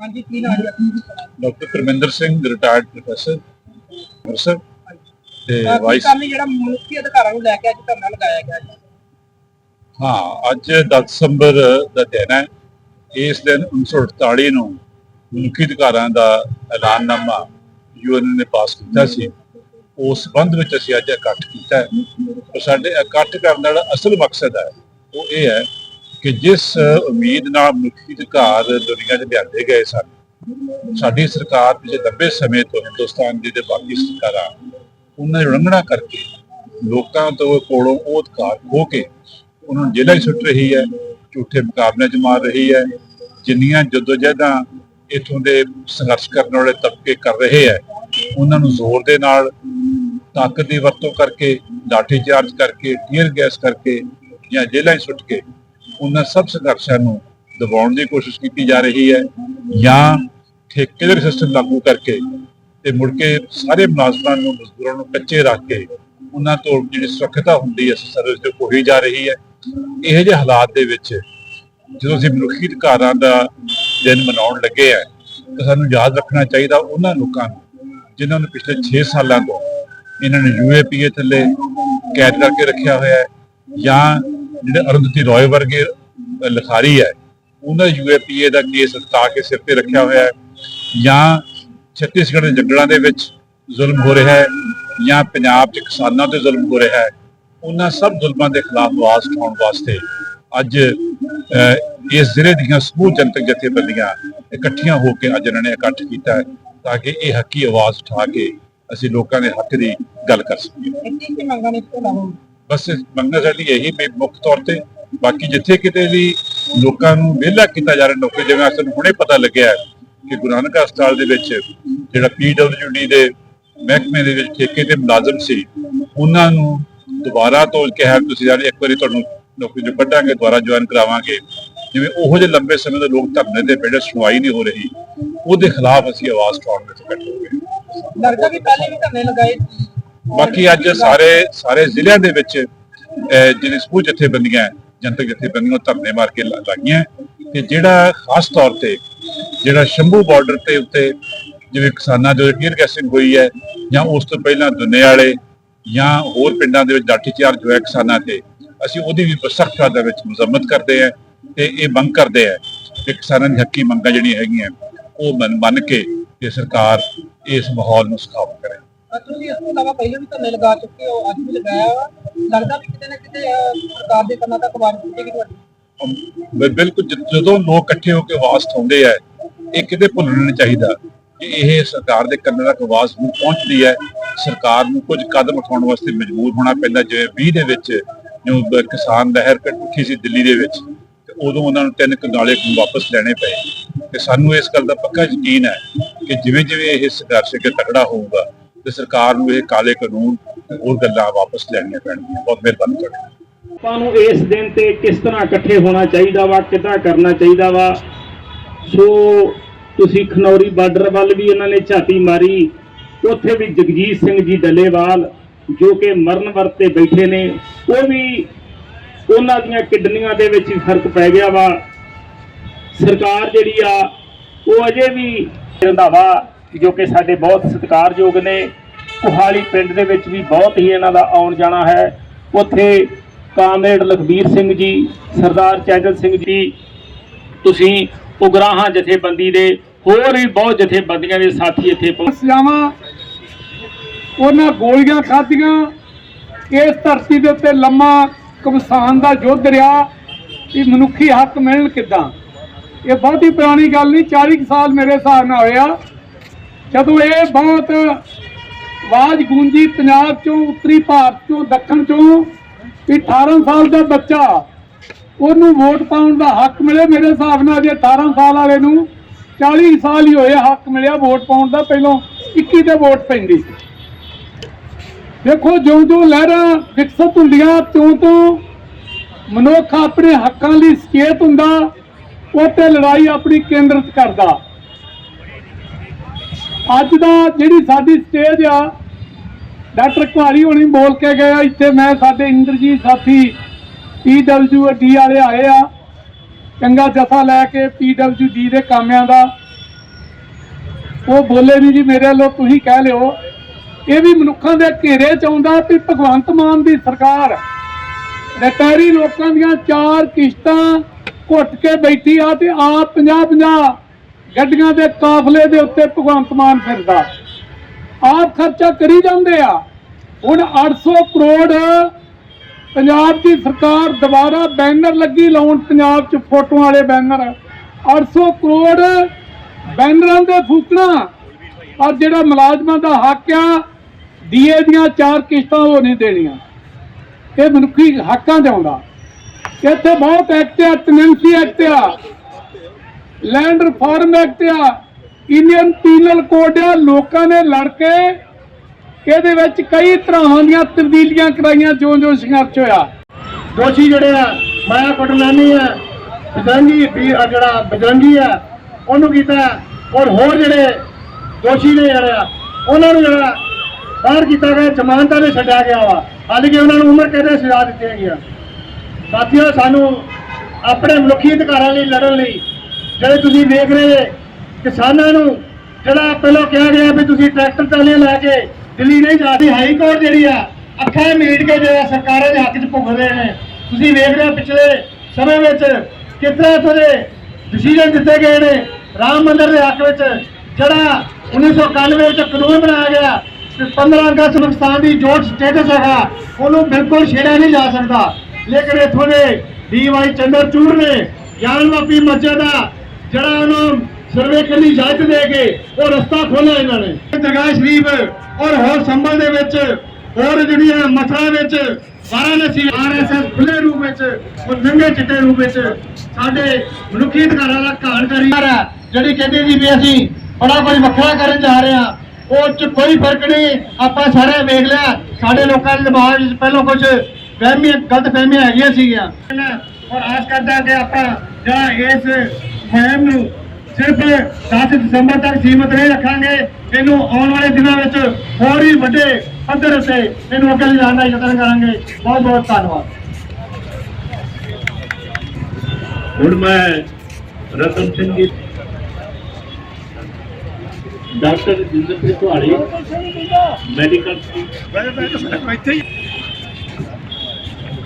ਹਾਂਜੀ ਕੀ ਨਾਮ ਹੈ? Doctor Parminder Singh retired professor Amritsar ਤੇ ਵਾਈਸ ਕੰਮ ਜਿਹੜਾ ਮਨੁੱਖੀ ਅਧਿਕਾਰਾਂ ਨੂੰ ਲੈ ਕੇ ਅੱਜ ਧਰਨਾ ਲਗਾਇਆ ਗਿਆ ਹੈ ਹਾਂ ਅੱਜ 10 ਦਸੰਬਰ ਦਾ ਦਿਨ ਹੈ। ਇਸ ਦਿਨ 1948 ਨੂੰ ਮਨੁੱਖੀ ਅਧਿਕਾਰਾਂ ਦਾ ਐਲਾਨਨਾਮਾ ਯੂਐਨ ਨੇ ਪਾਸ ਕੀਤਾ ਸੀ। ਉਸ ਸੰਬੰਧ ਵਿੱਚ ਅਸੀਂ ਅੱਜ ਇਕੱਠ ਕੀਤਾ ਹੈ। ਪਰ ਸਾਡੇ ਇਕੱਠ ਕਰਨ ਦਾ ਅਸਲ ਮਕਸਦ ਹੈ ਉਹ ਇਹ ਹੈ ਕਿ ਜਿਸ ਉਮੀਦ ਨਾਲ ਮਨੁੱਖੀ ਅਧਿਕਾਰ ਦੁਨੀਆ 'ਚ ਲਿਆਂਦੇ ਗਏ ਸਨ, ਸਾਡੀ ਸਰਕਾਰ ਪਿਛਲੇ ਲੰਬੇ ਸਮੇਂ ਤੋਂ ਹਿੰਦੁਸਤਾਨ ਦੀ ਤੇ ਬਾਕੀ ਸਰਕਾਰਾਂ ਉਹਨਾਂ ਦੀ ਉਲੰਘਣਾ ਕਰਕੇ ਲੋਕਾਂ ਤੋਂ ਕੋਲੋਂ ਉਹ ਅਧਿਕਾਰ ਖੋ ਕੇ ਉਹਨਾਂ ਨੂੰ ਜੇਲ੍ਹਾਂ 'ਚ ਸੁੱਟ ਰਹੀ ਹੈ, ਝੂਠੇ ਮੁਕਾਬਲਿਆਂ 'ਚ ਮਾਰ ਰਹੀ ਹੈ, ਜਿੰਨੀਆਂ ਜਦੋਜਹਿਦਾਂ ਇਥੋਂ ਦੇ ਸੰਘਰਸ਼ ਕਰਨ ਵਾਲੇ ਤਬਕੇ ਕਰ ਰਹੇ ਹੈ, ਉਹਨਾਂ ਨੂੰ ਜ਼ੋਰ ਦੇ ਨਾਲ ਤਾਕਤ ਦੀ ਵਰਤੋਂ ਕਰਕੇ ਲਾਠੀ ਚਾਰਜ ਕਰਕੇ, ਟੀਅਰ ਗੈਸ ਕਰਕੇ ਜਾਂ ਜੇਲ੍ਹਾਂ 'ਚ ਸੁੱਟ ਕੇ ਉਹਨਾਂ ਸਭ ਸੰਘਰਸ਼ਾਂ ਨੂੰ ਦਬਾਉਣ ਦੀ ਕੋਸ਼ਿਸ਼ ਕੀਤੀ ਜਾ ਰਹੀ ਹੈ ਜਾਂ ਠੇਕੇਦਾਰ ਸਿਸਟਮ ਲਾਗੂ ਕਰਕੇ ਤੇ ਮੁੜ ਕੇ ਸਾਰੇ ਮੁਲਾਜ਼ਮਾਂ ਨੂੰ, ਮਜ਼ਦੂਰਾਂ ਨੂੰ ਕੱਚੇ ਰੱਖ ਕੇ ਉਹਨਾਂ ਤੋਂ ਜਿਹੜੀ ਸੁਰੱਖਿਅਤਾ ਹੁੰਦੀ ਹੈ ਸਰਵਿਸ ਤੇ ਕੋਈ ਜਾ ਰਹੀ ਹੈ। ਇਹੋ ਜਿਹੇ ਹਾਲਾਤ ਦੇ ਵਿੱਚ ਜਦੋਂ ਅਸੀਂ ਮਨੁੱਖੀ ਅਧਿਕਾਰਾਂ ਦਾ ਦਿਨ ਮਨਾਉਣ ਲੱਗੇ ਆ ਤਾਂ ਸਾਨੂੰ ਯਾਦ ਰੱਖਣਾ ਚਾਹੀਦਾ ਉਹਨਾਂ ਲੋਕਾਂ ਨੂੰ ਜਿਨ੍ਹਾਂ ਨੂੰ ਪਿਛਲੇ 6 ਸਾਲਾਂ ਤੋਂ ਇਹਨਾਂ ਨੇ ਯੂਏਪੀਏ ਥੱਲੇ ਕੈਦ ਕਰਕੇ ਰੱਖਿਆ ਹੋਇਆ ਹੈ ਜਾਂ ਜਿਹੜੇ ਅਰੁੰਧਤੀ ਰੋਏ ਵਰਗੇ ਲਿਖਾਰੀ ਹੈ, ਉਹਨਾਂ ਯੂਏਪੀਏ ਦਾ ਕੇਸ ਹਟਾ ਕੇ ਸਿਰ ਤੇ ਰੱਖਿਆ ਹੋਇਆ ਹੈ ਜਾਂ ਛੱਤੀਸਗੜ੍ਹ ਦੇ ਜੰਗਲਾਂ ਦੇ ਵਿੱਚ ਜ਼ੁਲਮ ਹੋ ਰਿਹਾ ਹੈ ਜਾਂ ਪੰਜਾਬ 'ਚ ਕਿਸਾਨਾਂ ਤੇ ਜ਼ੁਲਮ ਹੋ ਰਿਹਾ ਹੈ, ਉਹਨਾਂ ਸਭ ਜ਼ੁਲਮਾਂ ਦੇ ਖਿਲਾਫ ਆਵਾਜ਼ ਉਠਾਉਣ ਵਾਸਤੇ ਅੱਜ ਇਸ ਜ਼ਿਲ੍ਹੇ ਦੀਆਂ ਸਮੂਹ ਜਨਤਕ ਜਥੇਬੰਦੀਆਂ ਇਕੱਠੀਆਂ ਹੋ ਕੇ ਅੱਜ ਇਹਨਾਂ ਨੇ ਇਕੱਠ ਕੀਤਾ ਹੈ ਤਾਂ ਕਿ ਇਹ ਹੱਕੀ ਆਵਾਜ਼ ਉਠਾ ਕੇ ਅਸੀਂ ਲੋਕਾਂ ਦੇ ਹੱਕ ਦੀ ਗੱਲ ਕਰ ਸਕੀਏ। ਬਸ ਮੰਗਣਾ ਸਾਡੀ ਇਹੀ ਮੁੱਖ ਤੌਰ ਤੇ, ਬਾਕੀ ਜਿੱਥੇ ਕਿਤੇ ਵੀ ਲੋਕਾਂ ਨੂੰ ਵਿਹਲਾ ਕੀਤਾ ਜਾ ਰਿਹਾ, ਨੌਕਰੀ ਜਿਵੇਂ ਸਾਨੂੰ ਹੁਣੇ ਪਤਾ ਲੱਗਿਆ ਕਿ ਗੁਰੂ ਨਾਨਕ ਹਸਪਤਾਲ ਦੇ ਵਿੱਚ ਜਿਹੜਾ ਪੀਡਬਲਯੂਡੀ ਦੇ ਮਹਿਕਮੇ ਦੇ ਵਿੱਚ ਠੇਕੇ ਤੇ ਮੁਲਾਜ਼ਮ ਸੀ, ਉਹਨਾਂ ਨੂੰ ਦੁਬਾਰਾ ਤੋਂ ਕਿਹਾ, ਤੁਸੀਂ ਯਾਰ ਇੱਕ ਵਾਰੀ ਤੁਹਾਨੂੰ ਨੌਕਰੀ ਤੋਂ ਕੱਢਾਂਗੇ, ਦੁਬਾਰਾ ਜੁਆਇਨ ਕਰਾਵਾਂਗੇ। ਜਿਵੇਂ ਉਹੋ ਜਿਹੇ ਲੰਬੇ ਸਮੇਂ ਤੋਂ ਲੋਕ ਧਰਨੇ ਦੇ ਬੈਠੇ ਸੁਣਵਾਈ ਨਹੀਂ ਹੋ ਰਹੀ, ਉਹਦੇ ਖਿਲਾਫ ਅਸੀਂ ਆਵਾਜ਼ ਉਠਾਉਣ ਵਿੱਚ ਇਕੱਠੇ ਹੋ। ਗਏ ਲੱਗਦਾ ਵੀ ਪਹਿਲੇ ਵੀ ਧਰਨੇ ਲਗਾਏ। ਬਾਕੀ ਅੱਜ ਸਾਰੇ ਸਾਰੇ ਜ਼ਿਲ੍ਹਿਆਂ ਦੇ ਵਿੱਚ ਅਹ, ਜਿਹੜੇ ਸਮੂਹ ਜਥੇਬੰਦੀਆਂ ਜਨਤਕ ਜਥੇਬੰਦੀਆਂ ਉਹ ਧਰਨੇ ਮਾਰ ਕੇ ਲਾ- ਲਾਗੀਆਂ ਤੇ ਜਿਹੜਾ ਖਾਸ ਤੌਰ ਤੇ ਜਿਹੜਾ ਸ਼ੰਭੂ ਬਾਰਡਰ ਤੇ ਉੱਤੇ ਜਿਵੇਂ ਕਿਸਾਨਾਂ ਦੇ ਟੀਅਰ ਗੈਸਿੰਗ ਹੋਈ ਹੈ ਜਾਂ ਉਸ ਤੋਂ ਪਹਿਲਾਂ ਦੁਨੇ ਵਾਲੇ ਜਾਂ ਹੋਰ ਪਿੰਡਾਂ ਦੇ ਵਿੱਚ ਲਾਠੀਚਾਰਜ ਹੋਇਆ ਕਿਸਾਨਾਂ ਤੇ ਅਸੀਂ ਉਹਦੀ ਵੀ ਸਖਤ ਦੇ ਵਿੱਚ ਮੁਜ਼ੰਮਤ ਕਰਦੇ ਹਾਂ ਤੇ ਇਹ ਮੰਗ ਕਰਦੇ ਹਾਂ ਕਿ ਕਿਸਾਨਾਂ ਦੀ ਹੱਕੀ ਮੰਗਾਂ ਜਿਹੜੀਆਂ ਹੈਗੀਆਂ ਉਹ ਮੰਨ ਮੰਨ ਕੇ ਤੇ ਸਰਕਾਰ ਇਸ ਮਾਹੌਲ ਨੂੰ ਸਖਾਵਤ ਕਰੇ। ਤੁਸੀਂ ਇਸ ਤੋਂ ਇਲਾਵਾ ਪਹਿਲੇ ਵੀ ਧਰਨੇ ਲਗਾ ਚੁੱਕੇ ਹੋ, ਅੱਜ ਵੀ ਲਗਾਇਆ ਵਾ। ਲੱਗਦਾ ਵੀ ਕਿਤੇ ਨਾ ਕਿਤੇ ਸਰਕਾਰ ਦੇ ਕੰਨਾਂ ਤੱਕ ਆਵਾਜ਼ ਪਹੁੰਚੇਗੀ ਤੁਹਾਡੀ? ਬਿਲਕੁਲ ਜਦੋਂ ਲੋਕ ਇਕੱਠੇ ਹੋ ਕੇ ਆਵਾਜ਼ ਉਠਾਉਂਦੇ ਆ, ਇਹ ਕਿਤੇ ਭੁੱਲਣਾ ਨਹੀਂ ਚਾਹੀਦਾ ਕਿ ਇਹ ਸਰਕਾਰ ਦੇ ਕੰਨਾਂ ਤੱਕ ਆਵਾਜ਼ ਨੂੰ ਪਹੁੰਚਦੀ ਹੈ। ਸਰਕਾਰ ਨੂੰ ਕੁਝ ਕਦਮ ਉਠਾਉਣ ਵਾਸਤੇ ਮਜਬੂਰ ਹੋਣਾ ਪੈਂਦਾ। ਜਿਵੇਂ 20 ਦੇ ਵਿੱਚ ਜੋ ਕਿਸਾਨ ਲਹਿਰ ਕੱਢ ਉੱਠੀ ਸੀ ਦਿੱਲੀ ਦੇ ਵਿੱਚ, ਤੇ ਉਦੋਂ ਉਹਨਾਂ ਨੂੰ ਤਿੰਨ ਕਨਾਲੇ ਵਾਪਸ ਲੈਣੇ ਪਏ। ਤੇ ਸਾਨੂੰ ਇਸ ਗੱਲ ਦਾ ਪੱਕਾ ਯਕੀਨ ਹੈ ਕਿ ਜਿਵੇਂ ਜਿਵੇਂ ਇਹ ਸੰਘਰਸ਼ ਅੱਗੇ ਤਕੜਾ ਹੋਊਗਾ ਤੇ ਸਰਕਾਰ ਨੂੰ ਇਹ ਕਾਲੇ ਕਾਨੂੰਨ ਤੇ ਗੱਲਾਂ ਵਾਪਸ ਲੈਣੀਆਂ ਪੈਣਗੀਆਂ। ਬਹੁਤ ਮਿਹਰਬਾਨੀ ਤੁਹਾਡੀ ਆਪਾਂ ਨੂੰ ਇਸ ਦਿਨ ਤੇ ਕਿਸ ਤਰ੍ਹਾਂ ਇਕੱਠੇ ਹੋਣਾ ਚਾਹੀਦਾ ਵਾ, ਕਿੱਦਾਂ ਕਰਨਾ ਚਾਹੀਦਾ ਵਾ? ਸੋ ਤੁਸੀਂ ਖਨੌਰੀ ਬਾਰਡਰ ਵੱਲ ਵੀ ਇਹਨਾਂ ਨੇ ਝਾਤੀ ਮਾਰੀ, ਉੱਥੇ ਵੀ ਜਗਜੀਤ ਸਿੰਘ ਜੀ ਡੱਲੇਵਾਲ, ਜੋ ਕਿ ਮਰਨ ਵਰਤੇ ਬੈਠੇ ਨੇ, ਉਹ ਵੀ ਉਹਨਾਂ ਦੀਆਂ ਕਿਡਨੀਆਂ ਦੇ ਵਿੱਚ ਫ਼ਰਕ ਪੈ ਗਿਆ ਵਾ। ਸਰਕਾਰ ਜਿਹੜੀ ਆ, ਉਹ ਅਜੇ ਵੀ ਰੰਧਾਵਾ ਜੋ ਕਿ ਸਾਡੇ ਬਹੁਤ ਸਤਿਕਾਰਯੋਗ ਨੇ। ਕੁਹਾਲੀ ਪਿੰਡ ਦੇ ਵਿੱਚ ਵੀ ਬਹੁਤ ਹੀ ਇਹਨਾਂ ਦਾ ਆਉਣ ਜਾਣਾ ਹੈ। ਉੱਥੇ ਕਾਮਰੇਡ ਲਖਬੀਰ ਸਿੰਘ ਜੀ, ਸਰਦਾਰ ਚੈਜਲ ਸਿੰਘ ਜੀ, ਤੁਸੀਂ ਉਗਰਾਹਾਂ ਜਥੇਬੰਦੀ ਦੇ ਹੋਰ ਵੀ ਬਹੁਤ ਜਥੇਬੰਦੀਆਂ ਦੇ ਸਾਥੀ ਇੱਥੇ ਪਹੁੰਚ ਸਮੱਸਿਆਵਾਂ, ਉਹਨਾਂ ਗੋਲੀਆਂ ਖਾਧੀਆਂ। ਇਸ ਧਰਤੀ ਦੇ ਉੱਤੇ ਲੰਮਾ ਕਮਸਾਨ ਦਾ ਯੁੱਧ ਰਿਹਾ। ਕਿ ਮਨੁੱਖੀ ਹੱਕ ਮਿਲਣ ਕਿੱਦਾਂ? ਇਹ ਬਹੁਤੀ ਪੁਰਾਣੀ ਗੱਲ ਨਹੀਂ 40 ਕੁ ਸਾਲ ਮੇਰੇ ਹਿਸਾਬ ਨਾਲ ਹੋਇਆ ਜਦੋਂ ਇਹ ਬਹੁਤ ਆਵਾਜ਼ ਗੂੰਜੀ ਪੰਜਾਬ ਚੋਂ, ਉੱਤਰੀ ਭਾਰਤ ਚੋਂ, ਦੱਖਣ ਚੋਂ ਵੀ 18 ਸਾਲ ਦਾ ਬੱਚਾ, ਉਹਨੂੰ ਵੋਟ ਪਾਉਣ ਦਾ ਹੱਕ ਮਿਲੇ, ਮੇਰੇ ਹਿਸਾਬ ਨਾਲ ਜੇ 18 ਸਾਲ ਵਾਲੇ ਨੂੰ 40 ਸਾਲ ਹੀ ਹੋਏ ਹੱਕ ਮਿਲਿਆ ਵੋਟ ਪਾਉਣ ਦਾ, ਪਹਿਲਾਂ 21 ਤੇ ਵੋਟ ਪੈਂਦੀ ਸੀ। ਦੇਖੋ ਜਿਉਂ ਜਿਉਂ ਲਹਿਰਾਂ ਵਿਕਸਿਤ ਹੁੰਦੀਆਂ ਤਿਉਂ ਤਿਉਂ ਮਨੁੱਖ ਆਪਣੇ ਹੱਕਾਂ ਲਈ ਸਕੇਤ ਹੁੰਦਾ, ਉਹ ਤੇ ਲੜਾਈ ਆਪਣੀ ਕੇਂਦਰਿਤ ਕਰਦਾ। ਅੱਜ ਦਾ ਜਿਹੜੀ ਸਾਡੀ ਸਟੇਜ ਆ, ਡਾਕਟਰ ਕੁਹਾਲੀ ਹੋਣੀ ਬੋਲ ਕੇ ਗਏ ਆ ਇੱਥੇ ਮੈਂ ਸਾਡੇ ਇੰਦਰਜੀਤ ਸਾਥੀ ਪੀਡਬਲਯੂਡੀ ਵਾਲੇ ਆਏ ਆ। ਚੰਗਾ ਜਥਾ ਲੈ ਕੇ ਪੀਡਬਲਯੂਡੀ ਦੇ ਕਾਮਿਆਂ ਦਾ। ਉਹ ਬੋਲੇ ਵੀ ਜੀ ਮੇਰੇ ਵੱਲੋਂ ਤੁਸੀਂ ਕਹਿ ਲਿਓ, ਇਹ ਵੀ ਮਨੁੱਖਾਂ ਦੇ ਘੇਰੇ ਚ ਆਉਂਦਾ ਵੀ ਭਗਵੰਤ ਮਾਨ ਦੀ ਸਰਕਾਰ ਰਿਟਾਇਰੀ ਲੋਕਾਂ ਦੀਆਂ ਚਾਰ ਕਿਸ਼ਤਾਂ ਘੁੱਟ ਕੇ ਬੈਠੀ ਆ ਤੇ ਆਪ 50 50 ਗੱਡੀਆਂ ਦੇ ਕਾਫਲੇ ਦੇ ਉੱਤੇ ਭਗਵੰਤ ਮਾਨ ਫਿਰਦਾ। ਆਪ ਖਰਚਾ ਕਰੀ ਜਾਂਦੇ ਆ। ਹੁਣ 800 ਕਰੋੜ ਪੰਜਾਬ ਦੀ ਸਰਕਾਰ ਦੁਬਾਰਾ ਬੈਨਰ ਲੱਗੀ ਲਾਉਣ ਪੰਜਾਬ 'ਚ ਫੋਟੋਆਂ ਵਾਲੇ ਬੈਨਰ। 800 ਕਰੋੜ ਬੈਨਰਾਂ ਦੇ ਫੂਕਣਾ ਔਰ ਜਿਹੜਾ ਮੁਲਾਜ਼ਮਾਂ ਦਾ ਹੱਕ ਆ, ਡੀਏ ਦੀਆਂ ਚਾਰ ਕਿਸ਼ਤਾਂ ਉਹ ਨਹੀਂ ਦੇਣੀਆਂ। ਇਹ ਮਨੁੱਖੀ ਹੱਕਾਂ ਦੇ ਆਉਂਦਾ। ਇੱਥੇ ਬਹੁਤ ਐਕਟ ਆ ਟੈਨੈਂਸੀ ਐਕਟ ਆ। ਲੈਂਡ ਰਿਫਾਰਮ ਐਕਟ ਆ। ਇੰਡੀਅਨ ਪੀਨਲ ਕੋਡ ਆ। ਲੋਕਾਂ ਨੇ ਲੜ ਕੇ ਇਹਦੇ ਵਿੱਚ ਕਈ ਤਰ੍ਹਾਂ ਦੀਆਂ ਤਬਦੀਲੀਆਂ ਕਰਾਈਆਂ ਜੋ ਜੋ ਸੰਘਰਸ਼ ਹੋਇਆ। ਦੋਸ਼ੀ ਜਿਹੜੇ ਆ, ਮਾਇਆ ਕੁਟਲਾਨੀ ਆ, ਬਜਰੰਗੀ ਵੀ ਜਿਹੜਾ ਬਜਰੰਗੀ ਆ, ਉਹਨੂੰ ਕੀਤਾ? ਔਰ ਹੋਰ ਜਿਹੜੇ ਦੋਸ਼ੀ ਨੇ ਜਿਹੜੇ ਆ, ਉਹਨਾਂ ਨੂੰ ਜਿਹੜਾ ਬਾਹਰ ਕੀਤਾ ਗਿਆ, ਜ਼ਮਾਨਤਾਂ ਤੇ ਛੱਡਿਆ ਗਿਆ ਵਾ। ਹਾਲਾਂਕਿ ਉਹਨਾਂ ਨੂੰ ਉਮਰ ਕੈਦ ਦੀ ਸਜ਼ਾ ਦਿੱਤੀ ਗਈ ਆ ਸਾਥੀਓ, ਸਾਨੂੰ ਆਪਣੇ ਮਨੁੱਖੀ ਅਧਿਕਾਰਾਂ ਲਈ ਲੜਨ ਲਈ ਜਿਹੜੇ ਤੁਸੀਂ ਵੇਖ ਰਹੇ ਕਿਸਾਨਾਂ ਨੂੰ, ਜਿਹੜਾ ਪਹਿਲਾਂ ਕਿਹਾ ਗਿਆ ਵੀ ਤੁਸੀਂ ਟਰੈਕਟਰ ਟਰਾਲੀਆਂ ਲੈ ਕੇ ਦਿੱਲੀ ਨਹੀਂ ਜਾਂਦੇ ਹਾਈ ਕੋਰਟ ਜਿਹੜੀ ਆ, ਅੱਖਾਂ ਮੀਟ ਕੇ ਜਿਹੜਾ ਸਰਕਾਰਾਂ ਦੇ ਹੱਕ 'ਚ ਭੁਗਤਦੇ ਨੇ। ਤੁਸੀਂ ਵੇਖ ਰਹੇ ਹੋ ਪਿਛਲੇ ਸਮੇਂ ਵਿੱਚ ਕਿਤਨੇ ਇੱਥੋਂ ਦੇ ਡਿਸੀਜਨ ਦਿੱਤੇ ਗਏ ਨੇ ਰਾਮ ਮੰਦਰ ਦੇ ਹੱਕ ਵਿੱਚ, ਜਿਹੜਾ 1991 ਵਿੱਚ ਕਾਨੂੰਨ ਬਣਾਇਆ ਗਿਆ ਕਿ 15 ਅਗਸਤ ਨੂੰ ਪਾਕਿਸਤਾਨ ਦੀ ਜੋ ਸਟੇਟਸ ਹੈਗਾ, ਉਹਨੂੰ ਬਿਲਕੁਲ ਛੇੜਿਆ ਨਹੀਂ ਜਾ ਸਕਦਾ। ਲੇਕਿਨ ਇੱਥੋਂ ਦੇ ਡੀਵਾਈ ਚੰਦਰਚੂੜ ਨੇ ਗਿਆਨ ਵਾਪੀ ਮਸਜਿਦ ਦਾ ਜਿਹੜਾ ਉਹਨੂੰ ਸਰਵੇ ਕਰਨ ਇਜਾਜ਼ਤ ਦੇ ਕੇ ਉਹ ਰਸਤਾ ਖੋਲ੍ਹਿਆ ਇਹਨਾਂ ਨੇ। ਦਰਗਾਹ ਸ਼ਰੀਫ ਔਰ ਹੋਰ ਸੰਭਲ ਦੇ ਵਿੱਚ ਹੋਰ ਜਿਹੜੀਆਂ ਮਥਰਾ ਵਿੱਚ ਵਾਰਾਣਸੀ ਆਰਐਸਐਸ ਖੁੱਲੇ ਰੂਪ ਵਿੱਚ ਉਹ ਨੰਗੇ ਚਿੱਟੇ ਰੂਪ ਵਿੱਚ ਸਾਡੇ ਮਨੁੱਖੀ ਅਧਿਕਾਰਾਂ ਦਾ ਘਾਣ ਕਰੀ। ਜਾ ਜਿਹੜੀ ਕਹਿੰਦੀ ਸੀ ਵੀ ਅਸੀਂ ਬੜਾ ਕੁਝ ਵੱਖਰਾ ਕਰਨ ਜਾ ਰਹੇ ਹਾਂ ਉਹ ਚ ਕੋਈ ਫ਼ਰਕ ਨਹੀਂ ਆਪਾਂ ਸਾਰੇ ਵੇਖ ਲਿਆ। ਸਾਡੇ ਲੋਕਾਂ ਦੇ ਦਿਮਾਗ ਵਿੱਚ ਪਹਿਲਾਂ ਕੁਝ ਵਹਿਮੀਆਂ ਗਲਤ ਫਹਿਮੀਆਂ ਹੈਗੀਆਂ ਸੀਗੀਆਂ। ਔਰ ਆਸ ਕਰਦਾ ਕਿ ਆਪਾਂ ਜਿਹੜਾ ਇਸ ਮੁਹਿੰਮ ਨੂੰ ਸਿਰਫ 10 ਦਸੰਬਰ ਤੱਕ ਸੀਮਤ ਨਹੀਂ ਰੱਖਾਂਗੇ। ਇਹਨੂੰ ਆਉਣ ਵਾਲੇ ਦਿਨਾਂ ਵਿੱਚ ਹੋਰ ਵੀ ਵੱਡੇ ਪੱਧਰ ਉੱਤੇ ਇਹਨੂੰ ਅੱਗੇ ਲਿਜਾਣ ਦਾ ਯਤਨ ਕਰਾਂਗੇ। ਬਹੁਤ ਬਹੁਤ ਧੰਨਵਾਦ। ਹੁਣ ਮੈਂ ਰਤਨ ਸਿੰਘ ਜੀ ਡਾਕਟਰ ਜਿੰਦਰ ਸਿੰਘ ਤੁਹਾਡੀ ਮੈਡੀਕਲ